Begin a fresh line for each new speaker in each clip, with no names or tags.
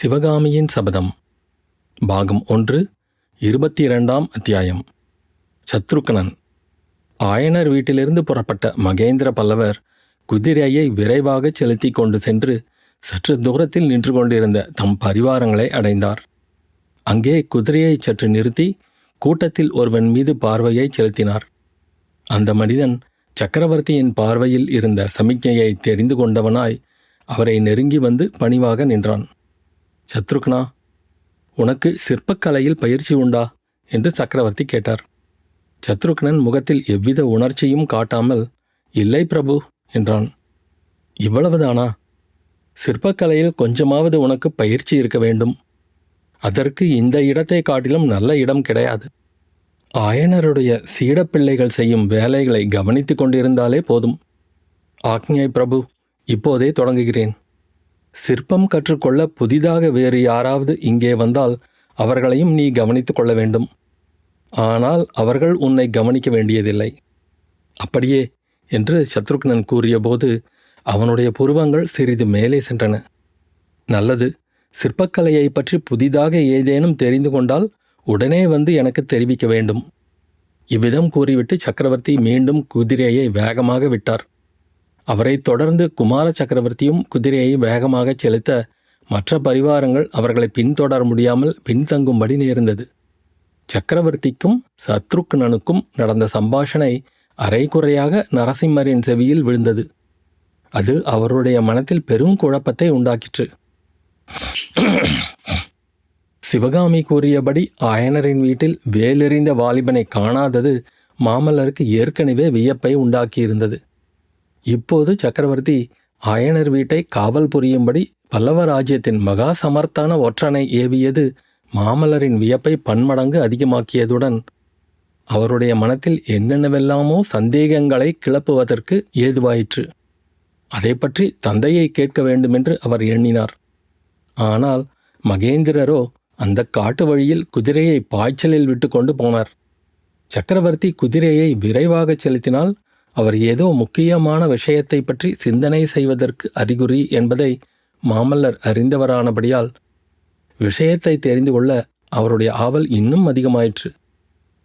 சிவகாமியின் சபதம். பாகம் ஒன்று இருபத்தி இரண்டாம் அத்தியாயம். சத்ருக்கனன் ஆயனர் வீட்டிலிருந்து புறப்பட்ட மகேந்திர பல்லவர் குதிரையை விரைவாக செலுத்திக் கொண்டு சென்று சற்று தூரத்தில் நின்று கொண்டிருந்த தம் பரிவாரங்களை அடைந்தார். அங்கே குதிரையை சற்று நிறுத்தி கூட்டத்தில் ஒருவன் மீது பார்வையை செலுத்தினார். அந்த மனிதன் சக்கரவர்த்தியின் பார்வையில் இருந்த சமிக்ஞையை தெரிந்து கொண்டவனாய் அவரை நெருங்கி வந்து பணிவாக நின்றான். சத்ருக்னா உனக்கு சிற்பக்கலையில் பயிற்சி உண்டா? என்று சக்கரவர்த்தி கேட்டார். சத்ருக்னன் முகத்தில் எவ்வித உணர்ச்சியும் காட்டாமல் இல்லை பிரபு என்றான். இவ்வளவுதானா? சிற்பக்கலையில் கொஞ்சமாவது உனக்கு பயிற்சி இருக்க வேண்டும். அதற்கு இந்த இடத்தை காட்டிலும் நல்ல இடம் கிடையாது. ஆயனருடைய சீடப்பிள்ளைகள் செய்யும் வேலைகளை கவனித்துக் கொண்டிருந்தாலே போதும். ஆக்ஞை பிரபு இப்போதே தொடங்குகிறேன். சிற்பம் கற்றுக்கொள்ள புதிதாக வேறு யாராவது இங்கே வந்தால் அவர்களையும் நீ கவனித்து கொள்ள வேண்டும். ஆனால் அவர்கள் உன்னை கவனிக்க வேண்டியதில்லை. அப்படியே என்று சத்ருக்னன் கூறியபோது அவனுடைய புருவங்கள் சிறிது மேலே சென்றன. நல்லது சிற்பக்கலையை பற்றி புதிதாக ஏதேனும் தெரிந்து கொண்டால் உடனே வந்து எனக்கு தெரிவிக்க வேண்டும். இவ்விதம் கூறிவிட்டு சக்கரவர்த்தி மீண்டும் குதிரையை வேகமாக விட்டார். அவரை தொடர்ந்து குமார சக்கரவர்த்தியும் குதிரையை வேகமாக செலுத்த மற்ற பரிவாரங்கள் அவர்களை பின்தொடர முடியாமல் பின்தங்கும்படி நேர்ந்தது. சக்கரவர்த்திக்கும் சத்ருக்னனுக்கும் நடந்த சம்பாஷணை அரைகுறையாக நரசிம்மரின் செவியில் விழுந்தது. அது அவருடைய மனத்தில் பெரும் குழப்பத்தை உண்டாக்கிற்று. சிவகாமி கூறியபடி ஆயனரின் வீட்டில் வேலெறிந்த வாலிபனை காணாதது மாமல்லருக்கு ஏற்கனவே வியப்பை உண்டாக்கியிருந்தது. இப்போது சக்கரவர்த்தி ஆயனர் வீட்டை காவல் புரியும்படி பல்லவ ராஜ்யத்தின் மகா சமர்த்தான ஒற்றனை ஏவியது மாமல்லரின் வியப்பை பன்மடங்கு அதிகமாக்கியதுடன் அவருடைய மனத்தில் என்னென்னவெல்லாமோ சந்தேகங்களை கிளப்புவதற்கு ஏதுவாயிற்று. அதை பற்றி தந்தையை கேட்க வேண்டுமென்று அவர் எண்ணினார். ஆனால் மகேந்திரரோ அந்த காட்டு வழியில் குதிரையை பாய்ச்சலில் விட்டு கொண்டு போனார். சக்கரவர்த்தி குதிரையை விரைவாகச் செலுத்தினால் அவர் ஏதோ முக்கியமான விஷயத்தை பற்றி சிந்தனை செய்வதற்கு அறிகுறி என்பதை மாமல்லர் அறிந்தவரானபடியால் விஷயத்தை தெரிந்து கொள்ள அவருடைய ஆவல் இன்னும் அதிகமாயிற்று.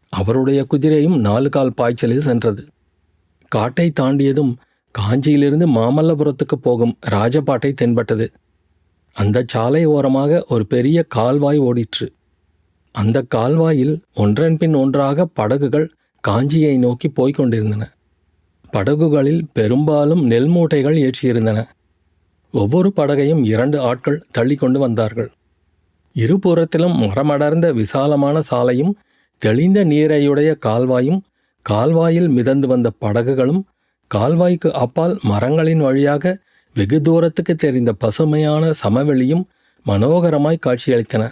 அவருடைய குதிரையும் நாலு கால் பாய்ச்சலில் சென்றது. காட்டை தாண்டியதும் காஞ்சியிலிருந்து மாமல்லபுரத்துக்கு போகும் ராஜபாட்டை தென்பட்டது. அந்த சாலை ஓரமாக ஒரு பெரிய கால்வாய் ஓடிற்று. அந்த கால்வாயில் ஒன்றன் பின் ஒன்றாக படகுகள் காஞ்சியை நோக்கி போய்க் கொண்டிருந்தன. படகுகளில் பெரும்பாலும் நெல் மூட்டைகள் ஏற்றியிருந்தன. ஒவ்வொரு படகையும் இரண்டு ஆட்கள் தள்ளி கொண்டு வந்தார்கள். இருபுறத்திலும் மரமடர்ந்த விசாலமான சாலையும் தெளிந்த நீரையுடைய கால்வாயும் கால்வாயில் மிதந்து வந்த படகுகளும் கால்வாய்க்கு அப்பால் மரங்களின் வழியாக வெகு தூரத்துக்கு தெரிந்த பசுமையான சமவெளியும் மனோகரமாய் காட்சியளித்தன.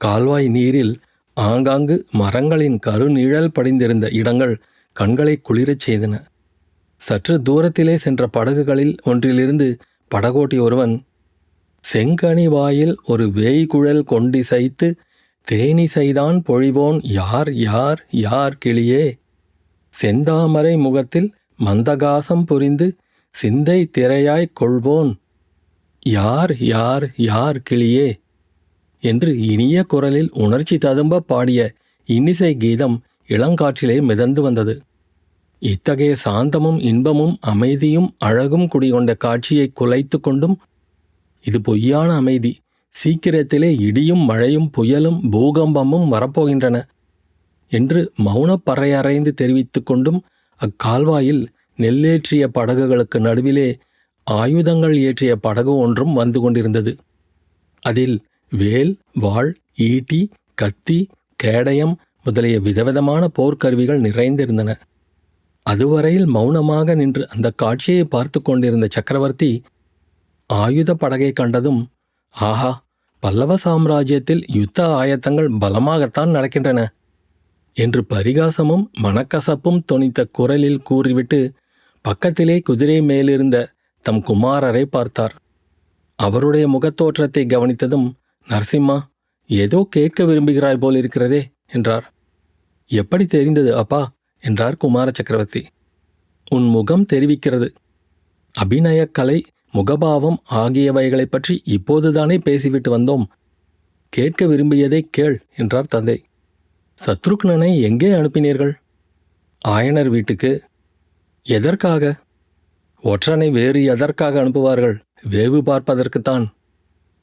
கால்வாய் நீரில் ஆங்காங்கு மரங்களின் கருநிழல் படிந்திருந்த இடங்கள் கண்களை குளிரச் செய்தன. சற்று தூரத்திலே சென்ற படகுகளில் ஒன்றிலிருந்து படகோட்டி ஒருவன் செங்கனி வாயில் ஒரு வேய்குழல் கொண்டிசைத்து செய்தான் பொழிவோன் யார் யார் யார் கிளியே? செந்தாமரை முகத்தில் மந்தகாசம் புரிந்து சிந்தை திரையாய்க் கொள்வோன் யார் யார் யார் கிளியே என்று இனிய குரலில் உணர்ச்சி ததும்ப பாடிய இன்னிசை கீதம் இளங்காற்றிலே மிதந்து வந்தது. இத்தகைய சாந்தமும் இன்பமும் அமைதியும் அழகும் குடிகொண்ட காட்சியை குலைத்து கொண்டும் இது பொய்யான அமைதி. சீக்கிரத்திலே இடியும் மழையும் புயலும் பூகம்பமும் வரப்போகின்றன என்று மௌனப்பறையறைந்து தெரிவித்து கொண்டும் அக்கால்வாயில் நெல்லேற்றிய படகுகளுக்கு நடுவிலே ஆயுதங்கள் ஏற்றிய படகு ஒன்றும் வந்து கொண்டிருந்தது. அதில் வேல் வாள் ஈட்டி கத்தி கேடயம் முதலிய விதவிதமான போர்க்கருவிகள் நிறைந்திருந்தன. அதுவரையில் மௌனமாக நின்று அந்த காட்சியை பார்த்து கொண்டிருந்த சக்கரவர்த்தி ஆயுத படகை கண்டதும் ஆஹா பல்லவ சாம்ராஜ்யத்தில் யுத்த ஆயத்தங்கள் பலமாகத்தான் நடக்கின்றன என்று பரிகாசமும் மனக்கசப்பும் தொனித்த குரலில் கூறிவிட்டு பக்கத்திலே குதிரை மேலிருந்த தம் குமாரரை பார்த்தார். அவருடைய முகத்தோற்றத்தை கவனித்ததும் நரசிம்மா ஏதோ கேட்க விரும்புகிறாய் போல் இருக்கிறதே என்றார். எப்படி தெரிந்தது அப்பா? என்றார் குமார சக்கரவர்த்தி. உன் முகம் தெரிவிக்கிறது. அபிநயக்கலை முகபாவம் ஆகியவைகளைப் பற்றி இப்போதுதானே பேசிவிட்டு வந்தோம். கேட்க விரும்பியதை கேள் என்றார் தந்தை. சத்ருக்னனை எங்கே அனுப்பினீர்கள்? ஆயனர் வீட்டுக்கு? எதற்காக? ஒற்றனை வேறு எதற்காக அனுப்புவார்கள்? வேவு பார்ப்பதற்குத்தான்.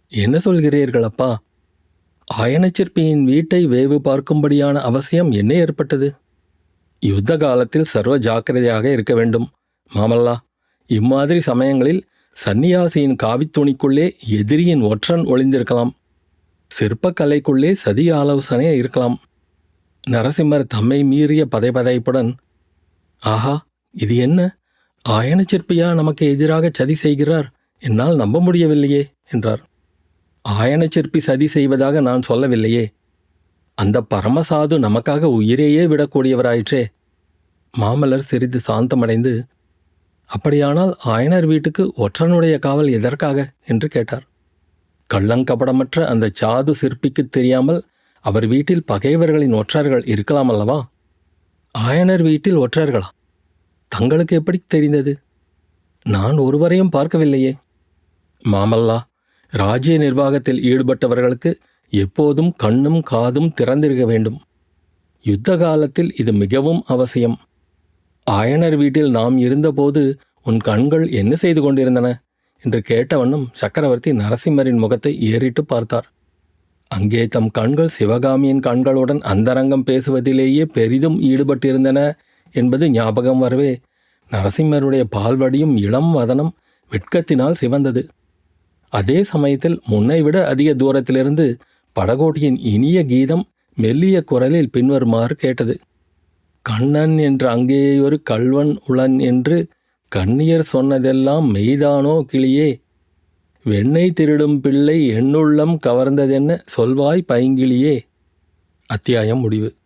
என்ன சொல்கிறீர்கள் அப்பா? ஆயனச்சிற்பியின் வீட்டை வேவு பார்க்கும்படியான அவசியம் என்ன ஏற்பட்டது. யுத்த காலத்தில் சர்வ ஜாக்கிரதையாக இருக்க வேண்டும். மாமல்லா இம்மாதிரி சமயங்களில் சந்நியாசியின் காவித்துணிக்குள்ளே எதிரியின் ஒற்றன் ஒளிந்திருக்கலாம். சிற்பக்கலைக்குள்ளே சதி ஆலோசனை இருக்கலாம். நரசிம்மர் தம்மை மீறிய பதைபதைப்புடன் ஆஹா இது என்ன? ஆயன சிற்பியா நமக்கு எதிராக சதி செய்கிறார்? என்னால் நம்ப முடியவில்லையே என்றார். ஆயன சிற்பி சதி செய்வதாக நான் சொல்லவில்லையே. அந்த பரமசாது நமக்காக உயிரையே விடக்கூடியவராயிற்றே. மாமல்லர் சிறிது சாந்தமடைந்து அப்படியானால் ஆயனர் வீட்டுக்கு ஒற்றனுடைய காவல் எதற்காக? என்று கேட்டார். கள்ளங்கபடமற்ற அந்த சாது சிற்பிக்குத் தெரியாமல் அவர் வீட்டில் பகைவர்களின் ஒற்றர்கள் இருக்கலாம் அல்லவா? ஆயனர் வீட்டில் ஒற்றர்களா? தங்களுக்கு எப்படி தெரிந்தது? நான் ஒருவரையும் பார்க்கவில்லையே. மாமல்லா ராஜ்ய நிர்வாகத்தில் ஈடுபட்டவர்களுக்கு எப்போதும் கண்ணும் காதும் திறந்திருக்க வேண்டும். யுத்த காலத்தில் இது மிகவும் அவசியம். ஆயனர் வீட்டில் நாம் இருந்தபோது உன் கண்கள் என்ன செய்து கொண்டிருந்தன? என்று கேட்டவண்ணம் சக்கரவர்த்தி நரசிம்மரின் முகத்தை ஏறிட்டு பார்த்தார். அங்கே தம் கண்கள் சிவகாமியின் கண்களுடன் அந்தரங்கம் பேசுவதிலேயே பெரிதும் ஈடுபட்டிருந்தன என்பது ஞாபகம் வரவே நரசிம்மருடைய பால்வடியும் இளம் வதனம் வெட்கத்தினால் சிவந்தது. அதே சமயத்தில் முன்னைவிட அதிக தூரத்திலிருந்து படகோட்டியின் இனிய கீதம் மெல்லிய குரலில் பின்வருமாறு கேட்டது. கண்ணன் என்ற அங்கே ஒரு கள்வன் உளன் என்று கண்ணியர் சொன்னதெல்லாம் மெய்தானோ கிளியே? வெண்ணெய் திருடும் பிள்ளை எண்ணுள்ளம் கவர்ந்ததென்ன சொல்வாய் பைங்கிளியே? அத்தியாயம் முடிவு.